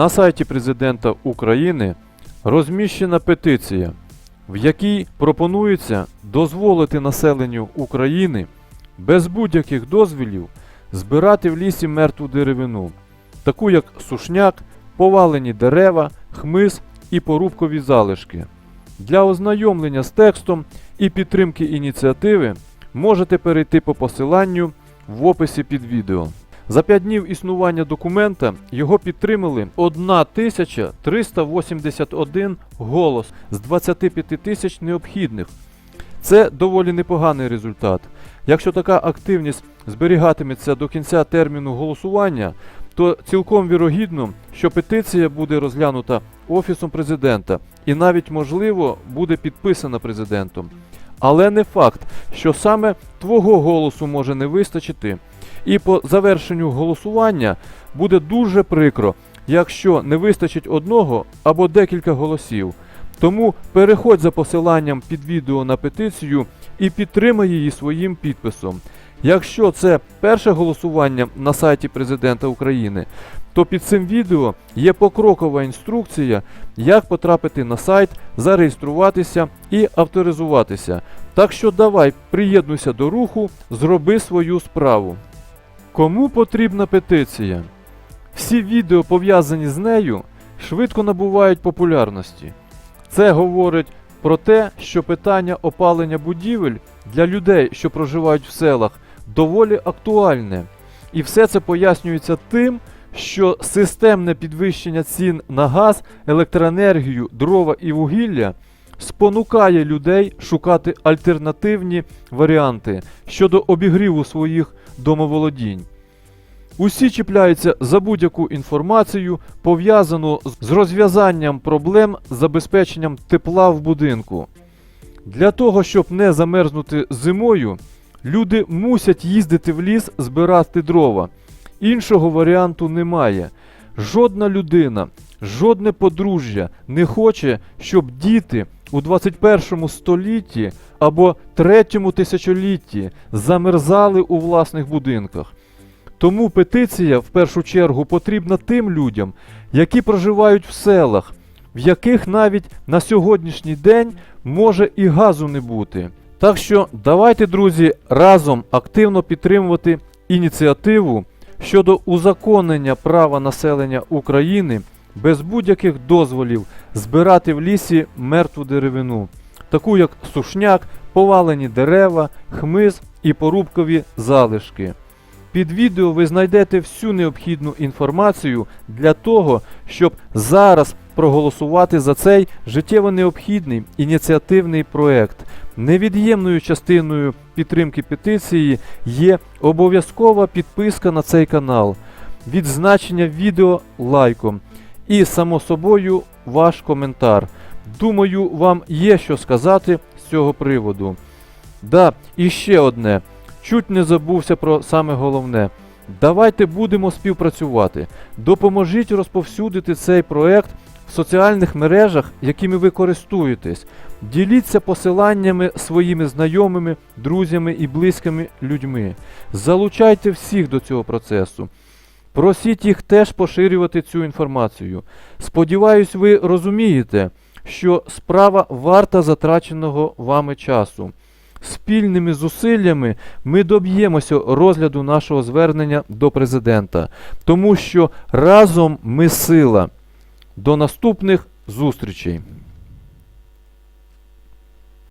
На сайті Президента України розміщена петиція, в якій пропонується дозволити населенню України без будь-яких дозволів збирати в лісі мертву деревину, таку як сушняк, повалені дерева, хмиз і порубкові залишки. Для ознайомлення з текстом і підтримки ініціативи можете перейти по посиланню в описі під відео. За 5 днів існування документа його підтримали 1381 голос з 25 тисяч необхідних. Це доволі непоганий результат. Якщо така активність зберігатиметься до кінця терміну голосування, то цілком вірогідно, що петиція буде розглянута Офісом президента і навіть, можливо, буде підписана президентом. Але не факт, що саме твого голосу може не вистачити. І по завершенню голосування буде дуже прикро, якщо не вистачить одного або декілька голосів. Тому переходь за посиланням під відео на петицію і підтримай її своїм підписом. Якщо це перше голосування на сайті Президента України, то під цим відео є покрокова інструкція, як потрапити на сайт, зареєструватися і авторизуватися. Так що давай приєднуйся до руху, зроби свою справу. Кому потрібна петиція? Всі відео пов'язані з нею швидко набувають популярності. Це говорить про те, що питання опалення будівель для людей, що проживають в селах, доволі актуальне. І все це пояснюється тим, що системне підвищення цін на газ, електроенергію, дрова і вугілля спонукає людей шукати альтернативні варіанти щодо обігріву своїх домоволодінь. Усі чіпляються за будь-яку інформацію, пов'язану з розв'язанням проблем з забезпеченням тепла в будинку. Для того, щоб не замерзнути зимою, люди мусять їздити в ліс збирати дрова. Іншого варіанту немає. Жодна людина, жодне подружжя не хоче, щоб діти у 21 столітті або третьому тисячолітті замерзали у власних будинках. Тому петиція в першу чергу потрібна тим людям, які проживають в селах, в яких навіть на сьогоднішній день може і газу не бути. Так що давайте, друзі, разом активно підтримувати ініціативу щодо узаконення права населення України без будь-яких дозволів збирати в лісі мертву деревину, таку як сушняк, повалені дерева, хмиз і порубкові залишки. Під відео ви знайдете всю необхідну інформацію для того, щоб зараз проголосувати за цей життєво необхідний ініціативний проект. Невід'ємною частиною підтримки петиції є обов'язкова підписка на цей канал, відзначення відео лайком і, само собою, ваш коментар. Думаю, вам є що сказати з цього приводу. Да, і ще одне. Чуть не забувся про саме головне. Давайте будемо співпрацювати. Допоможіть розповсюдити цей проект в соціальних мережах, якими ви користуєтесь. Діліться посиланнями своїми знайомими, друзями і близькими людьми. Залучайте всіх до цього процесу. Просіть їх теж поширювати цю інформацію. Сподіваюсь, ви розумієте, що справа варта затраченого вами часу. Спільними зусиллями ми доб'ємося розгляду нашого звернення до президента, тому що разом ми сила. До наступних зустрічей!